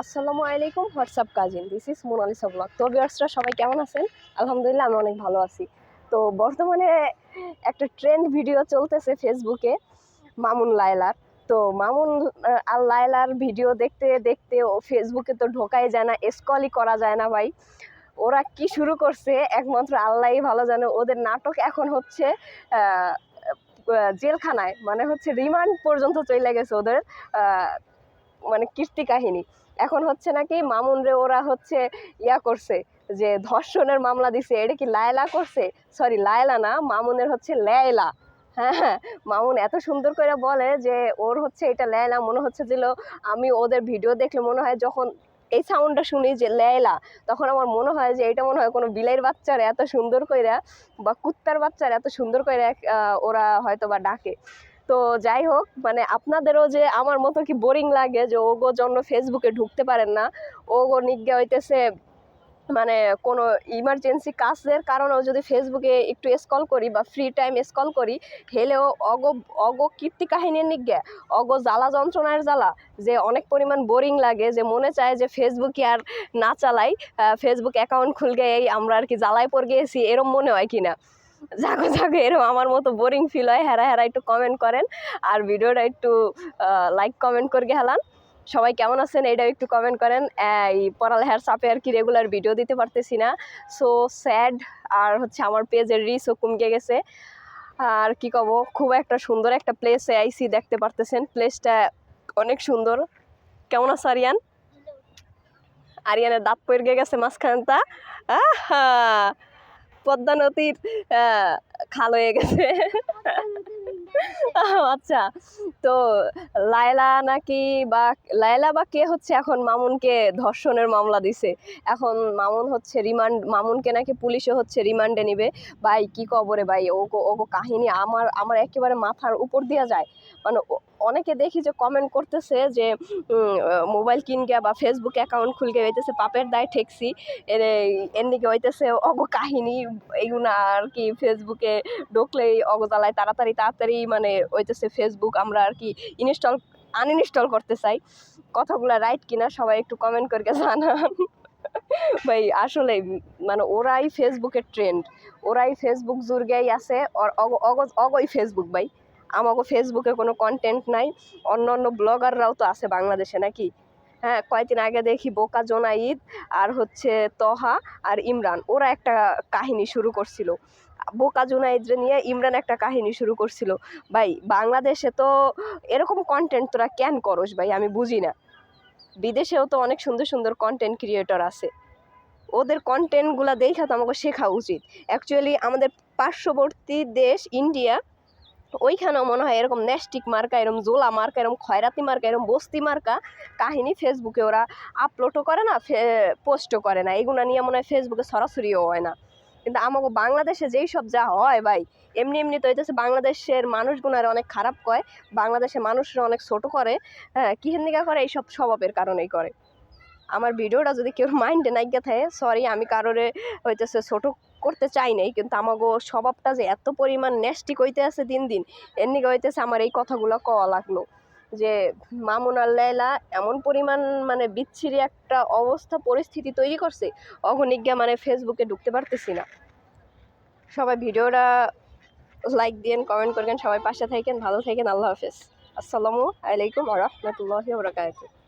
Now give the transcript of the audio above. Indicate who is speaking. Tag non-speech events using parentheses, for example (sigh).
Speaker 1: আসসালামু আলাইকুম, WhatsApp cousin. This is Monalisa blog তো ভিউয়ার্সরা সবাই কেমন আছেন? আলহামদুলিল্লাহ আমি অনেক ভালো আছি। তো বর্তমানে একটা ট্রেন্ড ভিডিও চলতেছে ফেসবুকে মামুন লায়লার। তো মামুন আর লায়লার ভিডিও দেখতে দেখতে ও ফেসবুকে তো ঢোকাই যায় না স্কলই করা যায় না ভাই। ওরা কি শুরু করছে? একমাত্র আল্লাহই ভালো জানে। ওদের নাটক এখন হচ্ছে জেলখানায়। মানে হচ্ছে রিমান্ড পর্যন্ত চলে গেছে ওদের মানে কীর্তি কাহিনী। এখন হচ্ছে নাকি মামুন রে ওরা হচ্ছে ইয়া করছে যে ধর্ষণের মামলা দিছে। এটা কি লায়লা করছে? সরি লায়লা না, মামুনের হচ্ছে লেয়লা হ্যাঁ হ্যাঁ মামুন এত সুন্দর করে বলে যে ওর হচ্ছে এটা লেয়লা মনে হচ্ছে যে আমি ওদের ভিডিও দেখলে মনে হয় যখন এই সাউন্ডটা শুনি যে লেয়লা তখন আমার মনে হয় যে এটা মনে হয় কোনো বিলের বাচ্চার এত সুন্দর কইরা বা কুত্তার বাচ্চার এত সুন্দর করে ওরা হয়তো বা ডাকে। তো যাই হোক মানে আপনাদেরও যে আমার মতো কি বোরিং লাগে যে ওগো জন্য ফেসবুকে ঢুকতে পারেন না, ওগো নিজ্ঞা হইতেছে মানে কোনো ইমার্জেন্সি কাজের কারণেও যদি ফেসবুকে একটু স্কল করি বা ফ্রি টাইম স্কল করি, হেলেও অগ অগ কীর্তি কাহিনীর নিজ্ঞা অগ জ্বালা যন্ত্রণার জ্বালা, যে অনেক পরিমাণ বোরিং লাগে, যে মনে চায় যে ফেসবুকে আর না চালাই ফেসবুক অ্যাকাউন্ট খুলগে এই আমরা আর কি জ্বালায় পড়ে গিয়েছি এরম মনে হয় কিনা? জাগো জাগো এরকম আমার মতো বোরিং ফিল হয়। হেরা হেরা একটু কমেন্ট করেন। আর ভিডিওটা একটু লাইক কমেন্ট করে হেলান। সবাই কেমন আছেন এইটাও একটু কমেন্ট করেন। এই পড়ালেখার চাপে আর কি রেগুলার ভিডিও দিতে পারতেছি না। সো স্যাড আর হচ্ছে আমার পেজের রিসও কমকে গেছে। আর কি কব খুব একটা সুন্দর একটা প্লেসে আইসি দেখতে পারতেছেন। প্লেসটা অনেক সুন্দর। কেমন আছে আরিয়ান? আরিয়ানের দাঁত পড়ে গেছে মাঝখানটা। আহা! পদ্মা নদীর খাল হয়ে গেছে। (laughs) আচ্ছা তো লায়লা নাকি বা লায়লা বা কে হচ্ছে এখন মামুনকে ধর্ষণের মামলা দিছে? এখন মামুন হচ্ছে রিমান্ড, মামুনকে নাকি পুলিশে হচ্ছে রিমান্ডে নিবে। ভাই, কি কবরে ভাই? ও ওগো কাহিনী আমার আমার একেবারে মাথার উপর দিয়া যায়। মানে অনেকে দেখি যে কমেন্ট করতেছে যে মোবাইল কিনকে বা ফেসবুক অ্যাকাউন্ট খুলকে হইতেছে পাপের দায় ঠেকছি। এর দিকে হইতেছে অগ কাহিনী এইগুলা আর কি ফেসবুকে ঢুকলেই অগজালায় তাড়াতাড়ি তাড়াতাড়ি মানে হইতেছে ফেসবুক আমরা আর কি ইনস্টল আনইনস্টল করতে চাই। কথাগুলো রাইট কিনা সবাই একটু কমেন্ট করে জানান। ভাই, আসলে মানে ওরাই ফেসবুকের ট্রেন্ড ওরাই ফেসবুক জুরগেই আছে অগই ফেসবুক ভাই। আমাকে ফেসবুকে কোনো কন্টেন্ট নাই, অন্য অন্য ব্লগাররাও তো আছে বাংলাদেশে নাকি? হ্যাঁ কয়েকদিন আগে দেখি বোকা জোনাইদ আর হচ্ছে তহা আর ইমরান, ওরা একটা কাহিনী শুরু করছিল। বোকা জুনাইদরে নিয়ে ইমরান একটা কাহিনী শুরু করছিল। ভাই, বাংলাদেশে তো এরকম কন্টেন্ট তোরা কেন করস ভাই? আমি বুঝি না। বিদেশেও তো অনেক সুন্দর সুন্দর কন্টেন্ট ক্রিয়েটর আছে। ওদের কন্টেন্টগুলো দেখা তো আমাকে শেখা উচিত। অ্যাকচুয়ালি আমাদের পার্শ্ববর্তী দেশ ইন্ডিয়া ওইখানেও মনে হয় এরকম ন্যাস্টিক মার্কা, এরকম জোলা মার্কা, এরকম খয়রাতি মার্কা, এরকম বস্তি মার্কা কাহিনী ফেসবুকে ওরা আপলোডও করে না পোস্টও করে না। এগুলো নিয়ে মনে হয় ফেসবুকে সরাসরিও হয় না। কিন্তু আমাকে বাংলাদেশে যেই সব যা হয় ভাই, এমনি এমনি তো হইতেছে বাংলাদেশের মানুষগুনার অনেক খারাপ কয়, বাংলাদেশের মানুষরা অনেক ছোট করে হ্যাঁ কি হেন্দিকা করে এইসব স্বভাবের কারণেই করে। আমার ভিডিওটা যদি কেউ মাইন্ডে নাইগা থাকে সরি আমি কারোরে হইতেছে ছোট করতে চাই নাই, কিন্তু আমাগো স্বভাবটা যে এত পরিমাণ নেস্টিক হইতে আছে দিন দিন এমনি হইতেছে আমার এই কথাগুলো কওয়া লাগল। যে মামুন আর লেলা এমন পরিমাণ মানে বিচ্ছিরি একটা অবস্থা, পরিস্থিতি তৈরি করছে অগণিজ্ঞা মানে ফেসবুকে ঢুকতে পারতেছি না। সবাই ভিডিওটা লাইক দিন কমেন্ট করবেন, সবাই পাশে থাকেন, ভালো থাকেন, আল্লাহ হাফেজ। আসসালামু আলাইকুম আ রহমতুল্লাহ বরকাতুহ।